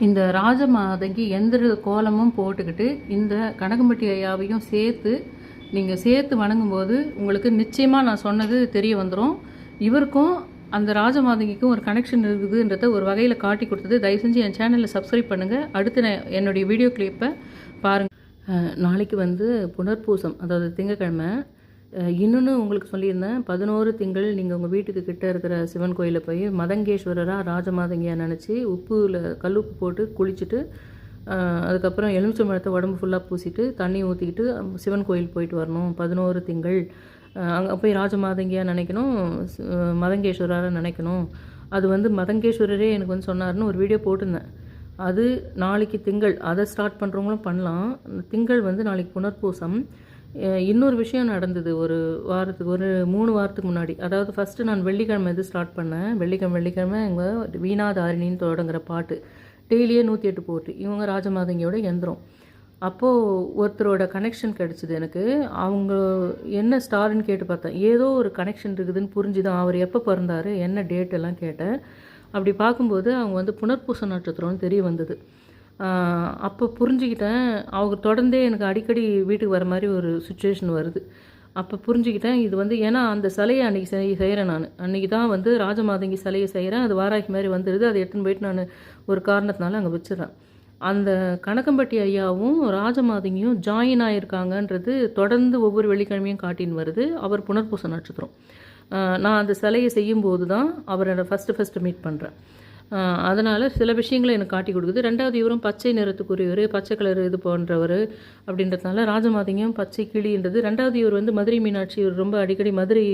இந்த ராஜமாதங்கி எந்திர கோலமும் போட்டுக்கிட்டு இந்த கனகம்பட்டி ஐயாவையும் சேர்த்து நீங்கள் சேர்த்து வணங்கும்போது உங்களுக்கு நிச்சயமாக நான் சொன்னது தெரிய வந்துடும் இவருக்கும் அந்த ராஜமாதங்கிக்கும் ஒரு கனெக்ஷன் இருக்குதுன்றத ஒரு வகையில் காட்டி கொடுத்தது. தயவு செஞ்சு என் சேனலில் சப்ஸ்கிரைப் பண்ணுங்கள் அடுத்து நான் என்னுடைய வீடியோ கிளிப்பை பாருங்கள் நாளைக்கு வந்து புனர்பூசம் அதாவது திங்கக்கிழமை இன்னொன்று உங்களுக்கு சொல்லியிருந்தேன் பதினோரு திங்கள் நீங்கள் உங்கள் வீட்டுக்கு கிட்டே இருக்கிற சிவன் கோயிலில் போய் மதங்கேஸ்வரராக ராஜமாதங்கியாக நினச்சி உப்புல உப்பு போட்டு குளிச்சுட்டு அதுக்கப்புறம் எலுமிச்சை மரத்தை உடம்பு ஃபுல்லாக பூசிட்டு தண்ணி ஊற்றிக்கிட்டு சிவன் கோயில் போயிட்டு வரணும் பதினோரு திங்கள். அங்கே போய் ராஜமாதங்கியாக நினைக்கணும் மதங்கேஸ்வரராக நினைக்கணும். அது வந்து மதங்கேஸ்வரரே எனக்கு வந்து சொன்னார்னு ஒரு வீடியோ போட்டிருந்தேன். அது நாளைக்கு திங்கள் அதை ஸ்டார்ட் பண்ணுறவங்களும் பண்ணலாம். திங்கள் வந்து நாளைக்கு புனர்பூசம். இன்னொரு விஷயம் நடந்தது. ஒரு வாரத்துக்கு ஒரு மூணு வாரத்துக்கு முன்னாடி. அதாவது ஃபஸ்ட்டு நான் வெள்ளிக்கிழமை இது ஸ்டார்ட் பண்ணேன். வெள்ளிக்கிழமை வெள்ளிக்கிழமை எங்கள் வீணாதாரிணின்னு தொடங்குற பாட்டு. டெய்லியே நூற்றி எட்டு போட்டு. இவங்க ராஜமாதங்கியோட எந்திரம். அப்போது ஒருத்தரோட கனெக்ஷன் கிடச்சிது எனக்கு. அவங்க என்ன ஸ்டார்னு கேட்டு பார்த்தேன். ஏதோ ஒரு கனெக்ஷன் இருக்குதுன்னு புரிஞ்சுதான் அவர் எப்போ பிறந்தார் என்ன டேட் எல்லாம் கேட்டேன். அப்படி பார்க்கும்போது அவங்க வந்து புனர்பூச நட்சத்திரம்னு தெரிய வந்தது. அப்போ புரிஞ்சுக்கிட்டேன். அவங்க தொடர்ந்தே எனக்கு அடிக்கடி வீட்டுக்கு வர மாதிரி ஒரு சுச்சுவேஷன் வருது. அப்போ புரிஞ்சுக்கிட்டேன் இது வந்து ஏன்னா அந்த சிலையை அன்றைக்கி செய் செய்கிறேன் நான். அன்றைக்கி தான் வந்து ராஜமாதங்கி சிலையை செய்கிறேன் அது வாராகி மாதிரி வந்துடுது அதை எடுத்துன்னு போயிட்டு நான் ஒரு காரணத்தினால அங்கே வச்சிடுறேன். அந்த கணக்கம்பட்டி ஐயாவும் ராஜமாதங்கியும் ஜாயின் ஆகியிருக்காங்கன்றது தொடர்ந்து ஒவ்வொரு வெள்ளிக்கிழமையும் காட்டின்னு வருது. அவர் புனர்பூச நட்சத்திரம். நான் அந்த சிலையை செய்யும்போது தான் அவரை ஃபஸ்ட்டு ஃபஸ்ட்டு மீட் பண்ணுறேன் அதனால் சில விஷயங்களை எனக்கு காட்டி கொடுக்குது. ரெண்டாவது இவரும் பச்சை நிறத்துக்குரியவர் பச்சை கலர் இது போன்றவர் அப்படின்றதுனால ராஜமாதிங்கம் பச்சை கிளின்றது. ரெண்டாவது இவர் வந்து மதுரை மீனாட்சி இவர் ரொம்ப அடிக்கடி மதுரை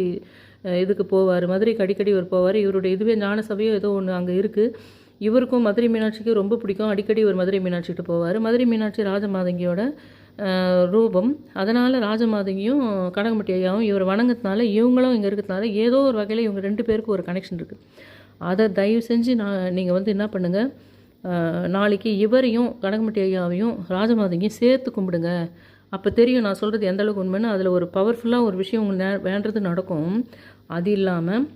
இதுக்கு போவார். மதுரைக்கு அடிக்கடி இவர் போவார். இவருடைய இதுவே ஞான சபையோ ஏதோ ஒன்று அங்கே இருக்குது இவருக்கும் மதுரை மீனாட்சிக்கும் ரொம்ப பிடிக்கும். அடிக்கடி இவர் மதுரை மீனாட்சிகிட்ட போவார். மதுரை மீனாட்சி ராஜமாதங்கியோட ரூபம். அதனால் ராஜமாதங்கியும் கனகம்பட்டி ஐயாவும் இவர் வணங்கத்தினால இவங்களும் இங்கே இருக்கிறதுனால ஏதோ ஒரு வகையில் இவங்க ரெண்டு பேருக்கும் ஒரு கனெக்ஷன் இருக்குது அதை தயவு செஞ்சு நான் நீங்கள் வந்து என்ன பண்ணுங்கள் நாளைக்கு இவரையும் கனகம்பட்டி ஐயாவையும் ராஜமாதங்கியும் சேர்த்து கும்பிடுங்க. அப்போ தெரியும் நான் சொல்கிறது எந்த அளவுக்கு உண்மைன்னு. அதில் ஒரு பவர்ஃபுல்லாக ஒரு விஷயம் உங்களுக்கு நே- வேண்டது நடக்கும். அது இல்லாமல்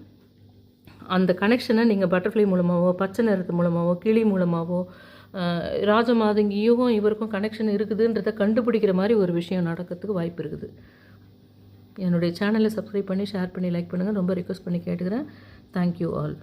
அந்த கனெக்ஷனை நீங்கள் பட்டர்ஃப்ளை மூலமாகவோ பச்சை நிறத்து மூலமாகவோ கிளி மூலமாகவோ ராஜமாதங்கியும் இவருக்கும் கனெக்ஷன் இருக்குதுன்றத கண்டுபிடிக்கிற மாதிரி ஒரு விஷயம் நடக்கிறதுக்கு வாய்ப்பு இருக்குது. என்னுடைய சேனலை சப்ஸ்கிரைப் பண்ணி ஷேர் பண்ணி லைக் பண்ணுங்கள் ரொம்ப ரிக்வஸ்ட் பண்ணி கேட்டுக்கிறேன். Thank you all